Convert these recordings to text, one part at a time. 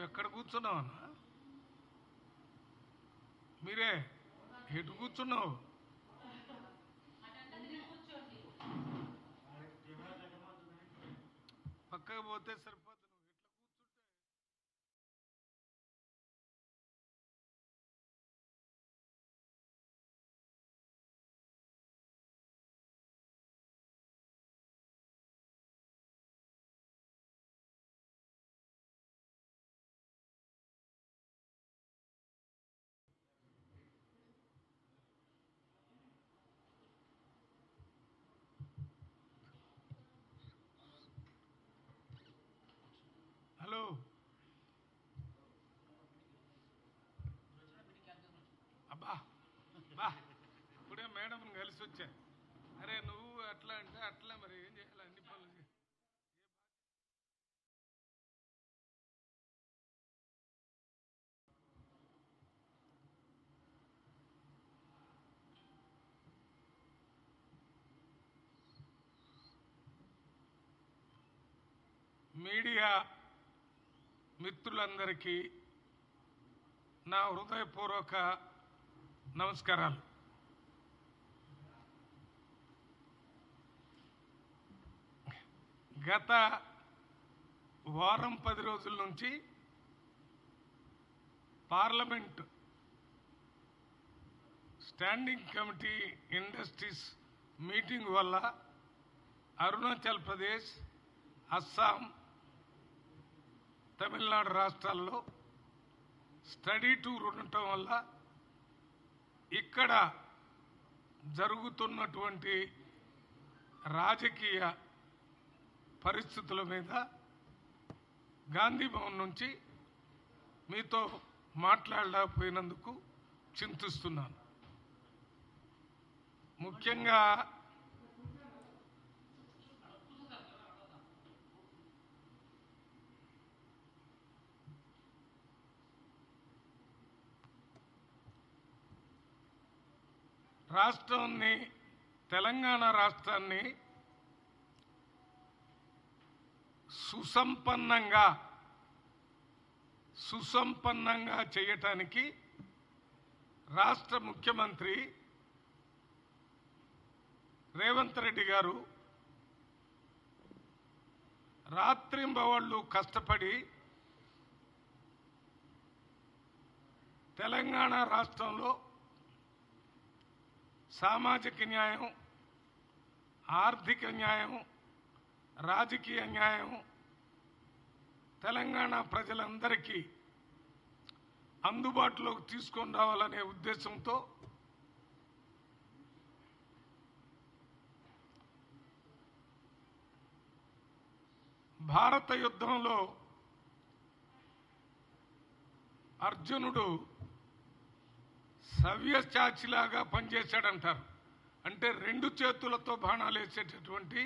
నువ్వు ఎక్కడ కూర్చున్నావు అన్న? మీరే ఎటు కూర్చున్నావు? పక్కకు పోతే సరిపోతుంది నువ్వు ఇట్లా కూర్చుంటే హలో అబ్బా బా ఇప్పుడే మేడం కలిసి వచ్చా అరే నువ్వు అట్లా అంటే అట్లా మరి ఏం చేయాలి అన్ని పనులు చే- మీడియా మిత్రులందరికీ నా హృదయపూర్వక నమస్కారాలు. గత వారం పది రోజుల నుంచి parliament standing committee industries meeting వల్ల అరుణాచల్ ప్రదేశ్ అస్సాం తమిళనాడు రాష్ట్రాల్లో స్టడీ టూర్ ఉండటం వల్ల ఇక్కడ జరుగుతున్నటువంటి రాజకీయ పరిస్థితుల మీద గాంధీ భవన్ నుంచి మీతో మాట్లాడలేకపోయినందుకు చింతిస్తున్నాను. ముఖ్యంగా రాష్ట్రాన్ని తెలంగాణ రాష్ట్రాన్ని సుసంపన్నంగా సుసంపన్నంగా చేయటానికి రాష్ట్ర ముఖ్యమంత్రి రేవంత్ రెడ్డి గారు రాత్రింబవళ్ళు కష్టపడి తెలంగాణ రాష్ట్రంలో సామాజిక న్యాయం ఆర్థిక న్యాయం రాజకీయ న్యాయం తెలంగాణ ప్రజలందరికీ అందుబాటులోకి తీసుకొని రావాలనే ఉద్దేశంతో భారత యుద్ధంలో అర్జునుడు సవ్య చాచిలాగా పనిచేశాడంటారు. అంటే రెండు చేతులతో బాణాలు వేసేటటువంటి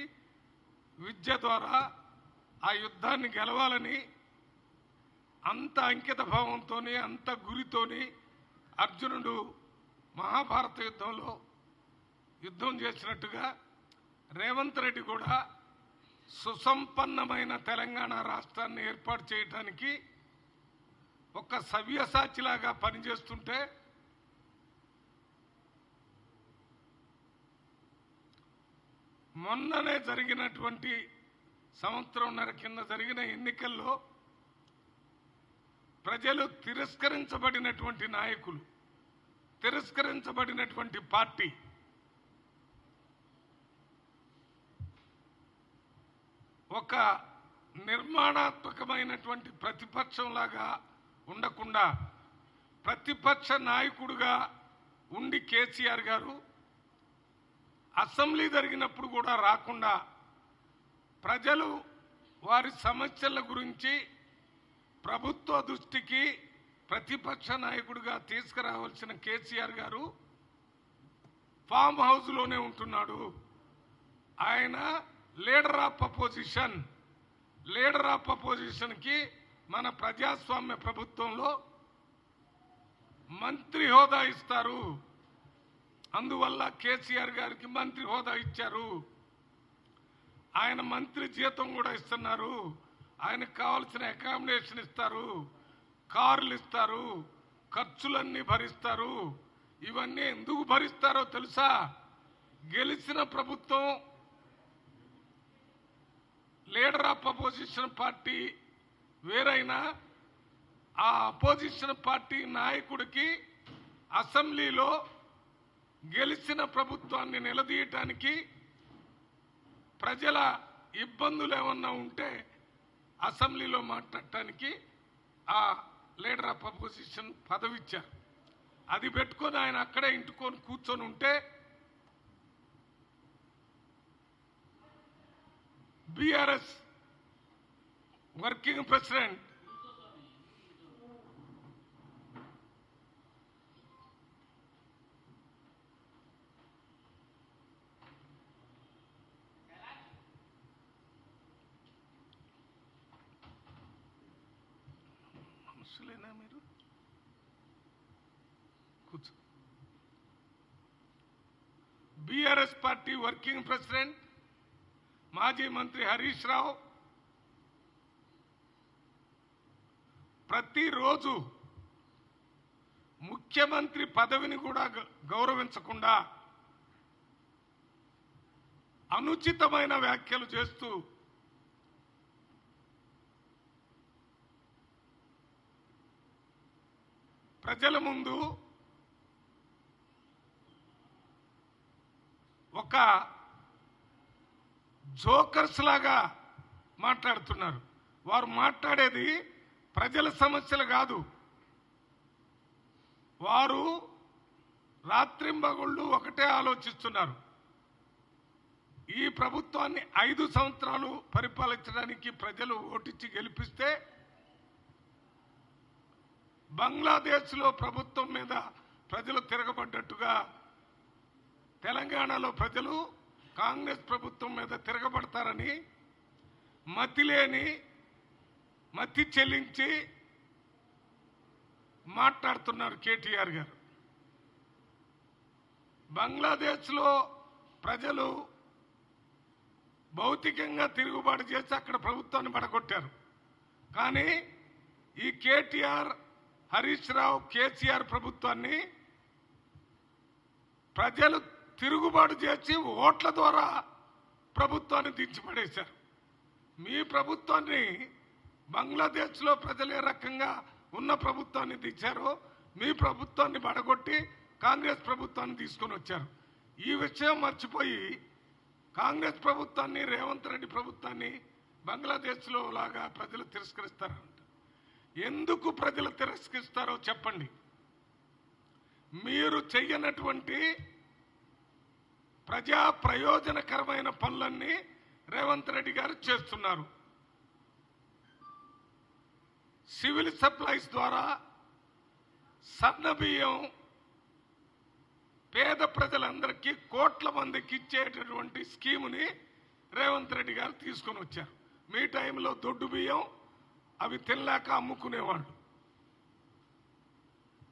విద్య ద్వారా ఆ యుద్ధాన్ని గెలవాలని అంత అంకిత భావంతో అంత గురితోని అర్జునుడు మహాభారత యుద్ధంలో యుద్ధం చేసినట్టుగా రేవంత్ రెడ్డి కూడా సుసంపన్నమైన తెలంగాణ రాష్ట్రాన్ని ఏర్పాటు చేయడానికి ఒక సవ్యసాచిలాగా పనిచేస్తుంటే మొన్ననే జరిగినటువంటి సంవత్సరంన్నర కింద జరిగిన ఎన్నికల్లో ప్రజలు తిరస్కరించబడినటువంటి నాయకులు తిరస్కరించబడినటువంటి పార్టీ ఒక నిర్మాణాత్మకమైనటువంటి ప్రతిపక్షంలాగా ఉండకుండా ప్రతిపక్ష నాయకుడుగా ఉండి కేసీఆర్ గారు అసెంబ్లీ జరిగినప్పుడు కూడా రాకుండా ప్రజలు వారి సమస్యల గురించి ప్రభుత్వ దృష్టికి ప్రతిపక్ష నాయకుడిగా తీసుకురావాల్సిన కేసీఆర్ గారు ఫామ్ హౌస్లోనే ఉంటున్నాడు. ఆయన leader of opposition. Leader of అపోజిషన్కి మన ప్రజాస్వామ్య ప్రభుత్వంలో మంత్రి హోదా ఇస్తారు. అందువల్ల కేసీఆర్ గారికి మంత్రి హోదా ఇచ్చారు. ఆయన మంత్రి జీతం కూడా ఇస్తున్నారు. ఆయనకు కావాల్సిన అకామిడేషన్ ఇస్తారు. కార్లు ఇస్తారు. ఖర్చులన్నీ భరిస్తారు. ఇవన్నీ ఎందుకు భరిస్తారో తెలుసా? గెలిచిన ప్రభుత్వం లీడర్ ఆఫ్ అపోజిషన్ పార్టీ వేరైనా ఆ అపోజిషన్ పార్టీ నాయకుడికి అసెంబ్లీలో గెలిచిన ప్రభుత్వాన్ని నిలదీయటానికి ప్రజల ఇబ్బందులు ఏమన్నా ఉంటే అసెంబ్లీలో మాట్లాడటానికి ఆ లీడర్ ఆఫ్ అపోజిషన్ పదవి ఇచ్చారు అది పెట్టుకొని ఆయన అక్కడే ఇంటుకొని కూర్చొని ఉంటే బీఆర్ఎస్ వర్కింగ్ ప్రెసిడెంట్ మనుషులేనా మీరు కూర్చో బీఆర్ఎస్ పార్టీ వర్కింగ్ ప్రెసిడెంట్ మాజీ మంత్రి హరీష్ రావు ప్రతిరోజు ముఖ్యమంత్రి పదవిని కూడా గ- గౌరవించకుండా అనుచితమైన వ్యాఖ్యలు చేస్తూ ప్రజల ముందు ఒక జోకర్స్ లాగా మాట్లాడుతున్నారు. వారు మాట్లాడేది ప్రజల సమస్యలు కాదు. వారు రాత్రింబగుళ్ళు ఒకటే ఆలోచిస్తున్నారు. ఈ ప్రభుత్వాన్ని ఐదు సంవత్సరాలు పరిపాలించడానికి ప్రజలు ఓటిచ్చి గెలిపిస్తే బంగ్లాదేశ్లో ప్రభుత్వం మీద ప్రజలు తిరగబడ్డట్టుగా తెలంగాణలో ప్రజలు కాంగ్రెస్ ప్రభుత్వం మీద తిరగబడతారని మతిలేని మతి చెల్లించి మాట్లాడుతున్నారు కేటీఆర్ గారు. బంగ్లాదేశ్లో ప్రజలు భౌతికంగా తిరుగుబాటు చేసి అక్కడ ప్రభుత్వాన్ని పడగొట్టారు. కానీ ఈ కేటీఆర్ హరీష్ రావు కేసీఆర్ ప్రభుత్వాన్ని ప్రజలు తిరుగుబాటు చేసి ఓట్ల ద్వారా ప్రభుత్వాన్ని దించిపడేశారు మీ ప్రభుత్వాన్ని బంగ్లాదేశ్లో ప్రజలు ఏ రకంగా ఉన్న ప్రభుత్వాన్ని దించారో మీ ప్రభుత్వాన్ని పడగొట్టి కాంగ్రెస్ ప్రభుత్వాన్ని తీసుకొని వచ్చారు. ఈ విషయం మర్చిపోయి కాంగ్రెస్ ప్రభుత్వాన్ని రేవంత్ రెడ్డి ప్రభుత్వాన్ని బంగ్లాదేశ్లో లాగా ప్రజలు తిరస్కరిస్తారంట. ఎందుకు ప్రజలు తిరస్కరిస్తారో చెప్పండి. మీరు చెయ్యనటువంటి ప్రజా ప్రయోజనకరమైన పనులన్నీ రేవంత్ రెడ్డి గారు చేస్తున్నారు. సివిల్ సప్లైస్ ద్వారా సన్న బియ్యం పేద ప్రజలందరికీ కోట్ల మందికి ఇచ్చేటటువంటి స్కీముని రేవంత్ రెడ్డి గారు తీసుకొని వచ్చారు. మీ టైంలో దొడ్డు బియ్యం అవి తినలేక అమ్ముకునేవాళ్ళు.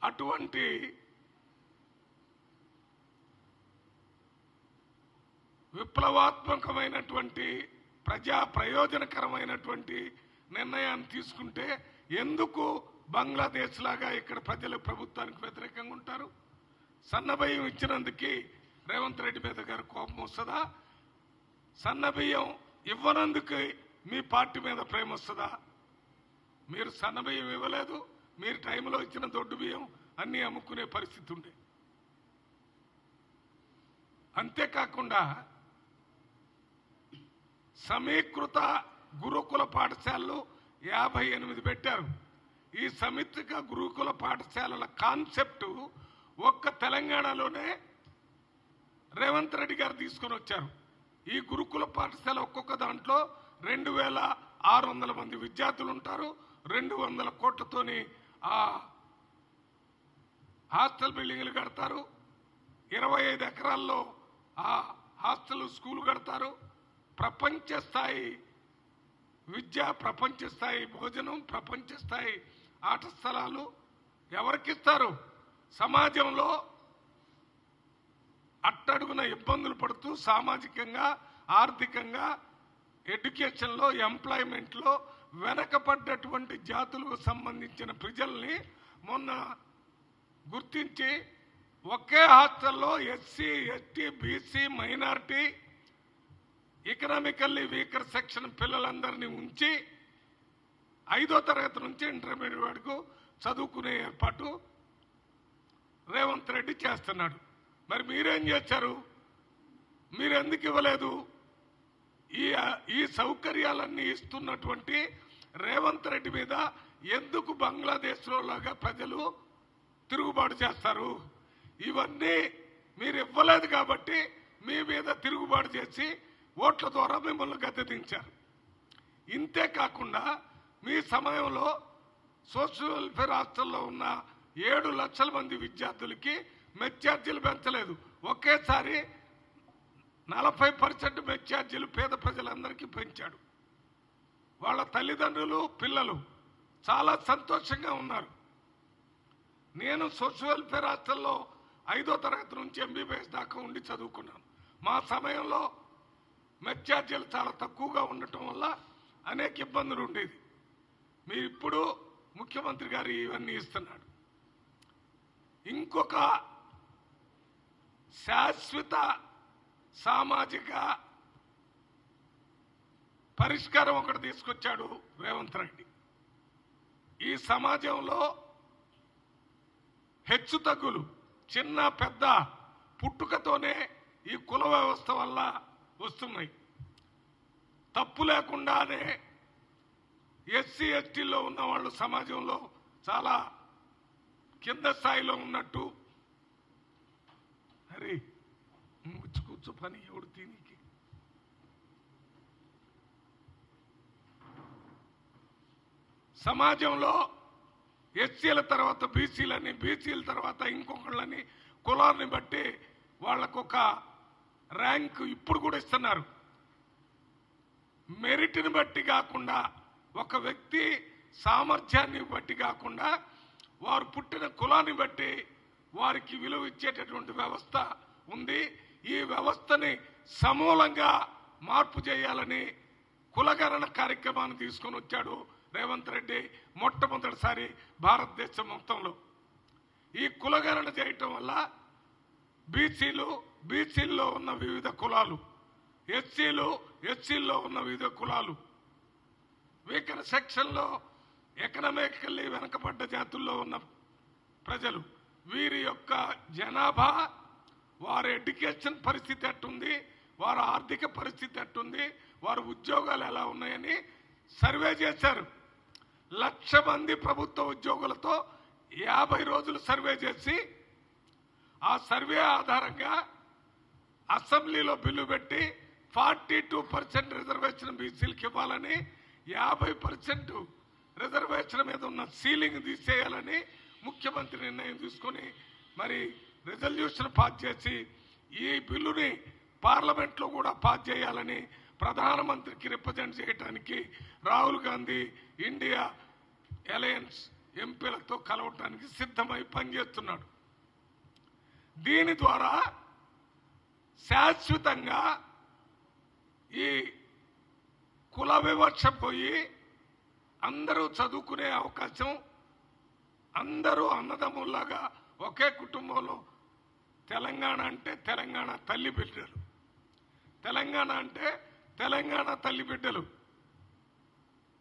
అటువంటి విప్లవాత్మకమైనటువంటి ప్రజా ప్రయోజనకరమైనటువంటి నిర్ణయాన్ని తీసుకుంటే ఎందుకు బంగ్లాదేశ్ లాగా ఇక్కడ ప్రజలు ప్రభుత్వానికి వ్యతిరేకంగా ఉంటారు? సన్నబియ్యం ఇచ్చినందుకు రేవంత్ రెడ్డి మీద గారు కోపం వస్తుందా? సన్నబియ్యం ఇవ్వనందుకు మీ పార్టీ మీద ప్రేమ వస్తుందా? మీరు సన్నబియ్యం ఇవ్వలేదు మీరు టైంలో ఇచ్చిన దొడ్డు బియ్యం అన్నీ అమ్ముకునే పరిస్థితి ఉండే. అంతేకాకుండా సమీకృత గురుకుల పాఠశాలలు యాభై ఎనిమిది పెట్టారు. ఈ సమిత్రిక గురుకుల పాఠశాలల కాన్సెప్టు ఒక్క తెలంగాణలోనే రేవంత్ రెడ్డి గారు తీసుకొని వచ్చారు. ఈ గురుకుల పాఠశాల ఒక్కొక్క దాంట్లో రెండు వేల ఆరు వందల మంది విద్యార్థులు ఉంటారు. రెండు వందల కోట్లతోని ఆ హాస్టల్ బిల్డింగ్లు కడతారు. ఇరవై ఐదు ఎకరాల్లో ఆ హాస్టల్ స్కూల్ కడతారు. ప్రపంచ స్థాయి విద్య ప్రపంచ స్థాయి భోజనం ప్రపంచ స్థాయి ఆట స్థలాలు ఎవరికిస్తారు? సమాజంలో అట్టడుగున ఇబ్బందులు పడుతూ సామాజికంగా ఆర్థికంగా ఎడ్యుకేషన్లో ఎంప్లాయ్మెంట్లో వెనకపడ్డటువంటి జాతులకు సంబంధించిన ప్రజల్ని మొన్న గుర్తించి ఒకే హాస్టల్లో SC ST BC minority economically weaker section పిల్లలందరినీ ఉంచి ఐదో తరగతి నుంచి ఇంటర్మీడియట్ వరకు చదువుకునే ఏర్పాటు రేవంత్ రెడ్డి చేస్తున్నాడు. మరి మీరేం చేశారు మీరెందుకు ఇవ్వలేదు? ఈ ఈ సౌకర్యాలన్నీ ఇస్తున్నటువంటి రేవంత్ రెడ్డి మీద ఎందుకు బంగ్లాదేశ్లో లాగా ప్రజలు తిరుగుబాటు చేస్తారు? ఇవన్నీ మీరు ఇవ్వలేదు కాబట్టి మీ మీద తిరుగుబాటు చేసి ఓట్ల ద్వారా మిమ్మల్ని గద్దెదించారు. ఇంతే కాకుండా మీ సమయంలో సోషల్ వెల్ఫేర్ హాస్టల్లో ఉన్న ఏడు లక్షల మంది విద్యార్థులకి మెచ్చార్జీలు పెంచలేదు. ఒకేసారి నలభై పర్సెంట్ మెచ్చార్జీలు పేద ప్రజలందరికీ పెంచాడు. వాళ్ళ తల్లిదండ్రులు పిల్లలు చాలా సంతోషంగా ఉన్నారు. నేను సోషల్ వెల్ఫేర్ హాస్టల్లో ఐదో తరగతి నుంచి ఎంబీబీఎస్ దాకా ఉండి చదువుకున్నాను. మా సమయంలో మెచ్చార్జీలు చాలా తక్కువగా ఉండటం వల్ల అనేక ఇబ్బందులు ఉండేది. మీరు ఇప్పుడు ముఖ్యమంత్రి గారు ఇవన్నీ ఇస్తున్నాడు. ఇంకొక శాశ్వత సామాజిక పరిష్కారం ఒకటి తీసుకొచ్చాడు రేవంత్ రెడ్డి. ఈ సమాజంలో హెచ్చు తగ్గులు చిన్న పెద్ద పుట్టుకతోనే ఈ కుల వ్యవస్థ వల్ల వస్తున్నాయి. తప్పు లేకుండానే ఎస్సీ ఎస్టీలో ఉన్న వాళ్ళు సమాజంలో చాలా కింద స్థాయిలో ఉన్నట్టు. అరే ముచ్చు కూర్చో పని ఎవడు దీనికి? సమాజంలో ఎస్సీల తర్వాత బీసీలని బీసీల తర్వాత ఇంకొకళ్ళని కులాన్ని బట్టి వాళ్ళకొక ర్యాంక్ ఇప్పుడు కూడా ఇస్తున్నారు. మెరిట్ని బట్టి కాకుండా ఒక వ్యక్తి సామర్థ్యాన్ని బట్టి కాకుండా వారు పుట్టిన కులాన్ని బట్టి వారికి విలువ ఇచ్చేటటువంటి వ్యవస్థ ఉంది. ఈ వ్యవస్థని సమూలంగా మార్పు చేయాలని కులగణన కార్యక్రమాన్ని తీసుకొని వచ్చాడు రేవంత్ రెడ్డి మొట్టమొదటిసారి భారతదేశం మొత్తంలో. ఈ కులగణన చేయటం వల్ల బీసీలు బీసీల్లో ఉన్న వివిధ కులాలు ఎస్సీలు ఎస్సీల్లో ఉన్న వివిధ కులాలు. వీకర్ సెక్షన్లో ఎకనామికల్లీ వెనకబడ్డ జాతుల్లో ఉన్న ప్రజలు వీరి యొక్క జనాభా వారి ఎడ్యుకేషన్ పరిస్థితి ఎట్టుంది వారి ఆర్థిక పరిస్థితి ఎట్టుంది వారి ఉద్యోగాలు ఎలా ఉన్నాయని సర్వే చేశారు. లక్ష మంది ప్రభుత్వ ఉద్యోగులతో యాభై రోజులు సర్వే చేసి ఆ సర్వే ఆధారంగా అసెంబ్లీలో బిల్లు పెట్టి ఫార్టీ టూ పర్సెంట్ రిజర్వేషన్ బీసీలకు ఇవ్వాలని యాభై పర్సెంట్ రిజర్వేషన్ మీద ఉన్న సీలింగ్ తీసేయాలని ముఖ్యమంత్రి నిర్ణయం తీసుకొని మరి రిజల్యూషన్ పాస్ చేసి ఈ బిల్లుని పార్లమెంట్లో కూడా పాస్ చేయాలని ప్రధానమంత్రికి రిప్రజెంట్ చేయడానికి రాహుల్ గాంధీ ఇండియా అలయన్స్ ఎంపీలతో కలవటానికి సిద్ధమై పనిచేస్తున్నాడు. దీని ద్వారా శాశ్వతంగా ఈ కుల వివక్ష పోయి అందరూ చదువుకునే అవకాశం అందరూ అన్నదమ్ముల్లాగా ఒకే కుటుంబంలో తెలంగాణ అంటే తెలంగాణ తల్లి బిడ్డలు. తెలంగాణ అంటే తెలంగాణ తల్లి బిడ్డలు.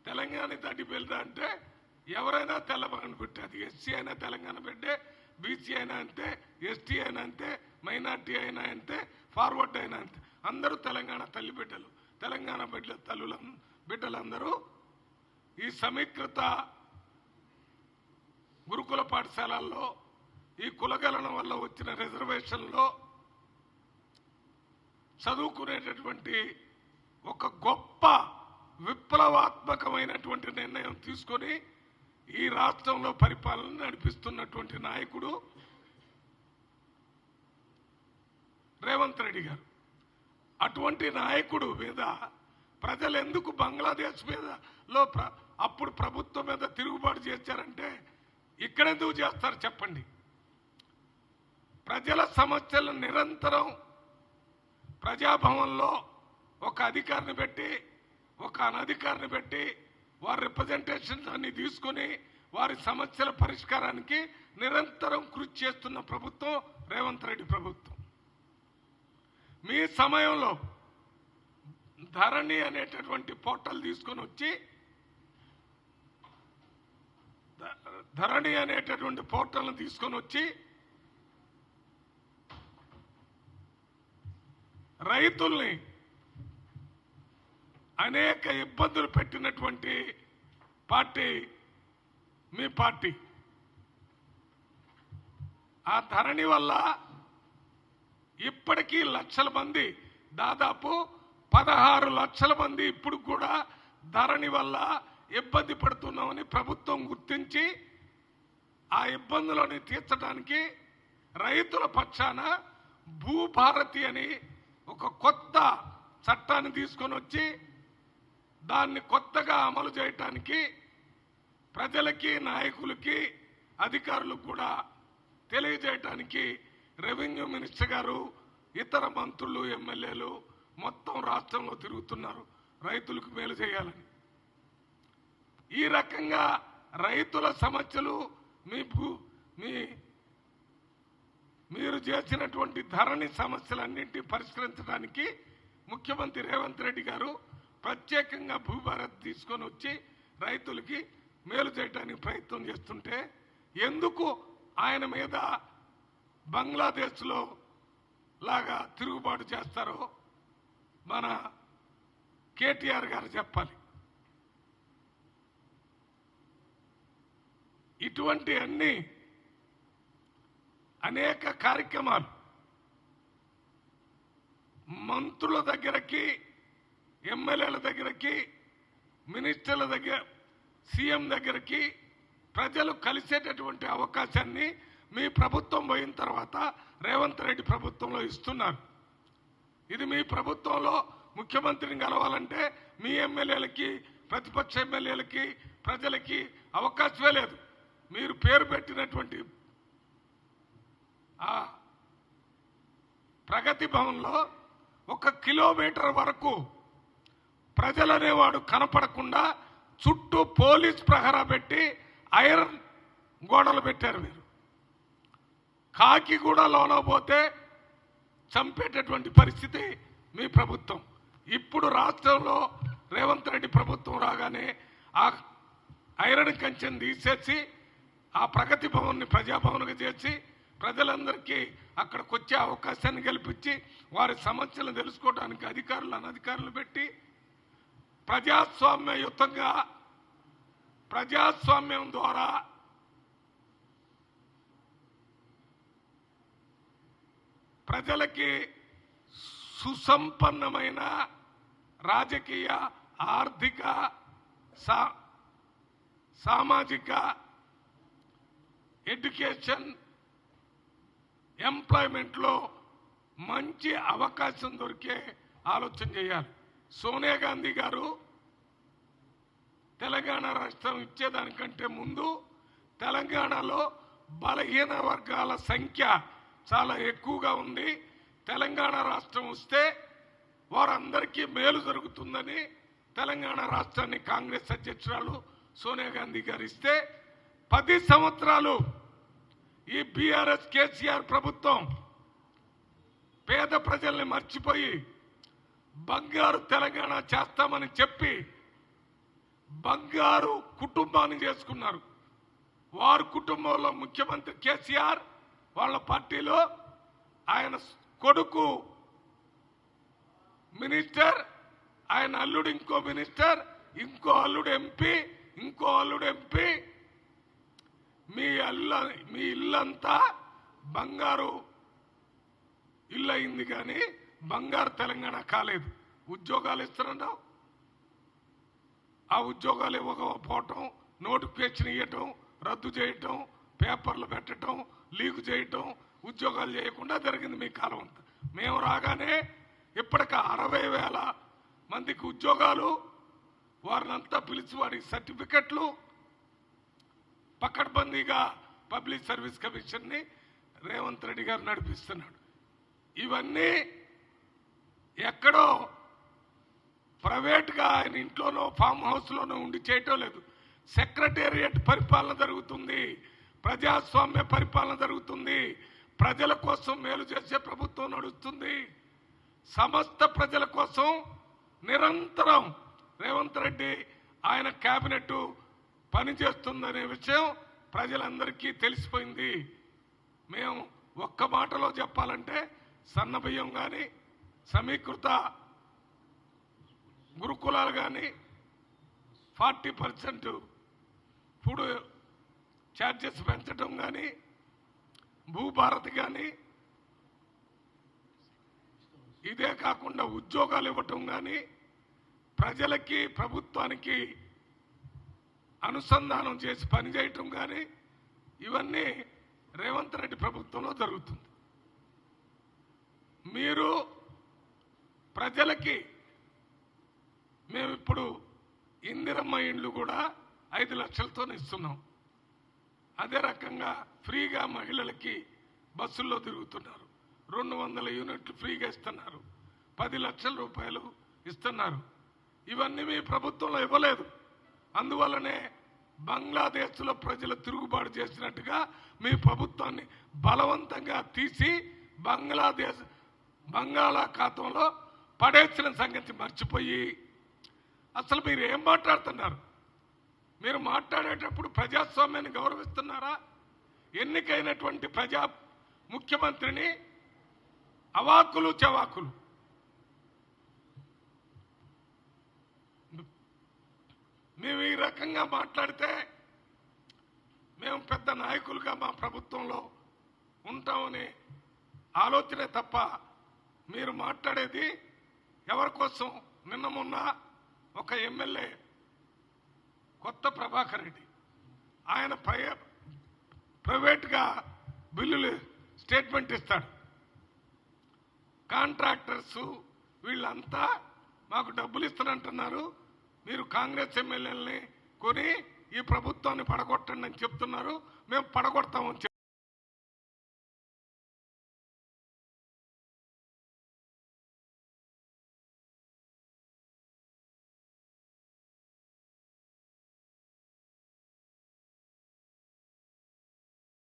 తెలంగాణ తల్లి బిడ్డ అంటే ఎవరైనా తెలంగాణ బిడ్డ అది ఎస్సీ అయినా తెలంగాణ బిడ్డే బీసీ అయినా అంతే ఎస్టీ అయినా అంతే మైనార్టీ అయినా అంతే ఫార్వర్డ్ అయినా అంతే. అందరూ తెలంగాణ తల్లి బిడ్డలు. తెలంగాణ బిడ్డ తల్లుల బిడ్డలందరూ ఈ సమీకృత గురుకుల పాఠశాలల్లో ఈ కులగలన వల్ల వచ్చిన రిజర్వేషన్లో చదువుకునేటటువంటి ఒక గొప్ప విప్లవాత్మకమైనటువంటి నిర్ణయం తీసుకొని ఈ రాష్ట్రంలో పరిపాలన నడిపిస్తున్నటువంటి నాయకుడు రేవంత్ రెడ్డి గారు. అటువంటి నాయకుడు మీద ప్రజలు ఎందుకు బంగ్లాదేశ్ మీద లో ప్ర- అప్పుడు ప్రభుత్వం మీద తిరుగుబాటు చేశారంటే ఇక్కడెందుకు చేస్తారు చెప్పండి. ప్రజల సమస్యలను నిరంతరం ప్రజాభవన్లో ఒక అధికారిని పెట్టి ఒక అనధికారిని పెట్టి వారి రిప్రజెంటేషన్స్ అన్ని తీసుకొని వారి సమస్యల పరిష్కారానికి నిరంతరం కృషి చేస్తున్న ప్రభుత్వం రేవంత్ రెడ్డి ప్రభుత్వం. మీ సమయంలో ధరణి అనేటటువంటి పోర్టల్ తీసుకొని వచ్చి ధరణి అనేటటువంటి పోర్టల్ని తీసుకొని వచ్చి రైతుల్ని అనేక ఇబ్బందులు పెట్టినటువంటి పార్టీ మీ పార్టీ. ఆ ధరణి వల్ల ఇప్పటికీ లక్షల మంది దాదాపు పదహారు లక్షల మంది ఇప్పుడు కూడా ధరణి వల్ల ఇబ్బంది పడుతున్నామని ప్రభుత్వం గుర్తించి ఆ ఇబ్బందులని తీర్చడానికి రైతుల పక్షాన భూభారతి అని ఒక కొత్త చట్టాన్ని తీసుకొని వచ్చి దాన్ని కొత్తగా అమలు చేయటానికి ప్రజలకి నాయకులకి అధికారులకు కూడా తెలియజేయటానికి రెవెన్యూ మినిస్టర్ గారు ఇతర మంత్రులు ఎమ్మెల్యేలు మొత్తం రాష్ట్రంలో తిరుగుతున్నారు. రైతులకు మేలు చేయాలని. ఈ రకంగా రైతుల సమస్యలు మీ భూ మీ మీరు చేసినటువంటి ధరణి సమస్యలన్నింటినీ పరిష్కరించడానికి ముఖ్యమంత్రి రేవంత్ రెడ్డి గారు ప్రత్యేకంగా భూభారత్ తీసుకొని వచ్చి రైతులకి మేలు చేయడానికి ప్రయత్నం చేస్తుంటే ఎందుకు ఆయన మీద బంగ్లాదేశ్లో లాగా తిరుగుబాటు చేస్తారో మన కేటీఆర్ గారు చెప్పాలి. ఇటువంటి అన్ని అనేక కార్యక్రమాలు మంత్రుల దగ్గరకి ఎమ్మెల్యేల దగ్గరకి మినిస్టర్ల దగ్గర సీఎం దగ్గరకి ప్రజలు కలిసేటటువంటి అవకాశాన్ని మీ ప్రభుత్వం పోయిన తర్వాత రేవంత్ రెడ్డి ప్రభుత్వంలో ఇస్తున్నారు ఇది మీ ప్రభుత్వంలో ముఖ్యమంత్రిని కలవాలంటే మీ ఎమ్మెల్యేలకి ప్రతిపక్ష ఎమ్మెల్యేలకి ప్రజలకి అవకాశమే లేదు. మీరు పేరు పెట్టినటువంటి ఆ ప్రగతి భవన్లో ఒక కిలోమీటర్ వరకు ప్రజలనేవాడు కనపడకుండా చుట్టూ పోలీస్ ప్రహరా పెట్టి ఐరన్ గోడలు పెట్టారు మీరు. కాకి కూడా లోనపోతే చంపేటటువంటి పరిస్థితి మీ ప్రభుత్వం. ఇప్పుడు రాష్ట్రంలో రేవంత్ రెడ్డి ప్రభుత్వం రాగానే ఆ ఐరన్ కంచెను తీసేసి ఆ ప్రగతి భవన్ని ప్రజాభవన్గా చేసి ప్రజలందరికీ అక్కడికి వచ్చే అవకాశాన్ని కల్పించి వారి సమస్యలను తెలుసుకోవడానికి అధికారులు అనధికారులు పెట్టి ప్రజాస్వామ్యయుతంగా ప్రజాస్వామ్యం ద్వారా ప్రజలకి సుసంపన్నమైన రాజకీయ ఆర్థిక సా సామాజిక ఎడ్యుకేషన్ ఎంప్లాయ్మెంట్లో మంచి అవకాశం దొరికే ఆలోచన చేయాలి. సోనియా గాంధీ గారు తెలంగాణ రాష్ట్రం ఇచ్చేదానికంటే ముందు తెలంగాణలో బలహీన వర్గాల సంఖ్య చాలా ఎక్కువగా ఉంది. తెలంగాణ రాష్ట్రం వస్తే వారందరికీ మేలు జరుగుతుందని తెలంగాణ రాష్ట్రాన్ని కాంగ్రెస్ అధ్యక్షురాలు సోనియా గాంధీ గారు ఇస్తే పది సంవత్సరాలు ఈ బీఆర్ఎస్ కేసీఆర్ ప్రభుత్వం పేద ప్రజల్ని మర్చిపోయి బంగారు తెలంగాణ చేస్తామని చెప్పి బంగారు కుటుంబాన్ని చేసుకున్నారు. వారి కుటుంబంలో ముఖ్యమంత్రి కేసీఆర్ వాళ్ళ పార్టీలో ఆయన కొడుకు మినిస్టర్ ఆయన అల్లుడు ఇంకో మినిస్టర్ ఇంకో అల్లుడు ఎంపీ ఇంకో అల్లుడు ఎంపీ. మీ అల్ల మీ ఇల్లంతా బంగారు ఇల్లు అయింది కానీ బంగారు తెలంగాణ కాలేదు. ఉద్యోగాలు ఇస్తున్నావు ఆ ఉద్యోగాలు ఇవ్వకపోవటం నోటిఫికేషన్ ఇవ్వటం రద్దు చేయటం పేపర్లు పెట్టడం లీకు చేయటం ఉద్యోగాలు చేయకుండా జరిగింది మీ కాలం అంతా. మేము రాగానే ఇప్పటిక అరవై వేల మందికి ఉద్యోగాలు వారినంతా పిలిచి వారికి సర్టిఫికెట్లు పక్కడబందీగా పబ్లిక్ సర్వీస్ కమిషన్ని రేవంత్ రెడ్డి గారు నడిపిస్తున్నాడు. ఇవన్నీ ఎక్కడో ప్రైవేట్గా ఆయన ఇంట్లోనో ఫామ్ హౌస్లోనో ఉండి చేయటం లేదు. సెక్రటేరియట్ పరిపాలన జరుగుతుంది. ప్రజాస్వామ్య పరిపాలన జరుగుతుంది. ప్రజల కోసం మేలు చేసే ప్రభుత్వం నడుస్తుంది. సమస్త ప్రజల కోసం నిరంతరం రేవంత్ రెడ్డి ఆయన కేబినెట్ పనిచేస్తుందనే విషయం ప్రజలందరికీ తెలిసిపోయింది. మేము ఒక్క మాటలో చెప్పాలంటే సన్నబియ్యం కానీ సమీకృత గురుకులాలు కానీ ఫార్టీ పర్సెంట్ ఫుడ్ ఛార్జెస్ పెంచడం కానీ భూభారతి కానీ ఇదే కాకుండా ఉద్యోగాలు ఇవ్వటం కానీ ప్రజలకి ప్రభుత్వానికి అనుసంధానం చేసి పనిచేయటం కానీ ఇవన్నీ రేవంత్ రెడ్డి ప్రభుత్వంలో జరుగుతుంది. మీరు ప్రజలకి మేము ఇప్పుడు ఇందిరమ్మ ఇండ్లు కూడా ఐదు లక్షలతో ఇస్తున్నాం. అదే రకంగా ఫ్రీగా మహిళలకి బస్సుల్లో తిరుగుతున్నారు. రెండు వందల యూనిట్లు ఫ్రీగా ఇస్తున్నారు. పది లక్షల రూపాయలు ఇస్తున్నారు. ఇవన్నీ మీ ప్రభుత్వంలో ఇవ్వలేదు. అందువల్లనే బంగ్లాదేశ్లో ప్రజలు తిరుగుబాటు చేసినట్టుగా మీ ప్రభుత్వాన్ని బలవంతంగా తీసి బంగ్లాదేశ్ బంగాళాఖాతంలో పడేసిన సంగతి మర్చిపోయి అసలు మీరు ఏం మాట్లాడుతున్నారు? మీరు మాట్లాడేటప్పుడు ప్రజాస్వామ్యాన్ని గౌరవిస్తున్నారా? ఎన్నికైనటువంటి ప్రజా ముఖ్యమంత్రిని అవాకులు చవాకులు. మేము ఈ రకంగా మాట్లాడితే మేము పెద్ద నాయకులుగా మా ప్రభుత్వంలో ఉంటామని ఆలోచనే తప్ప మీరు మాట్లాడేది ఎవరి కోసం? నిన్న మొన్న ఒక ఎమ్మెల్యే కొత్త ప్రభాకర్ రెడ్డి. ఆయన ప్రై ప్రైవేట్గా బిల్లులు స్టేట్మెంట్ ఇస్తాడు. కాంట్రాక్టర్స్ వీళ్ళంతా మాకు డబ్బులు ఇస్తారంటున్నారు మీరు కాంగ్రెస్ ఎమ్మెల్యేలని కొని ఈ ప్రభుత్వాన్ని పడగొట్టండి అని చెప్తున్నారు. మేము పడగొడతామని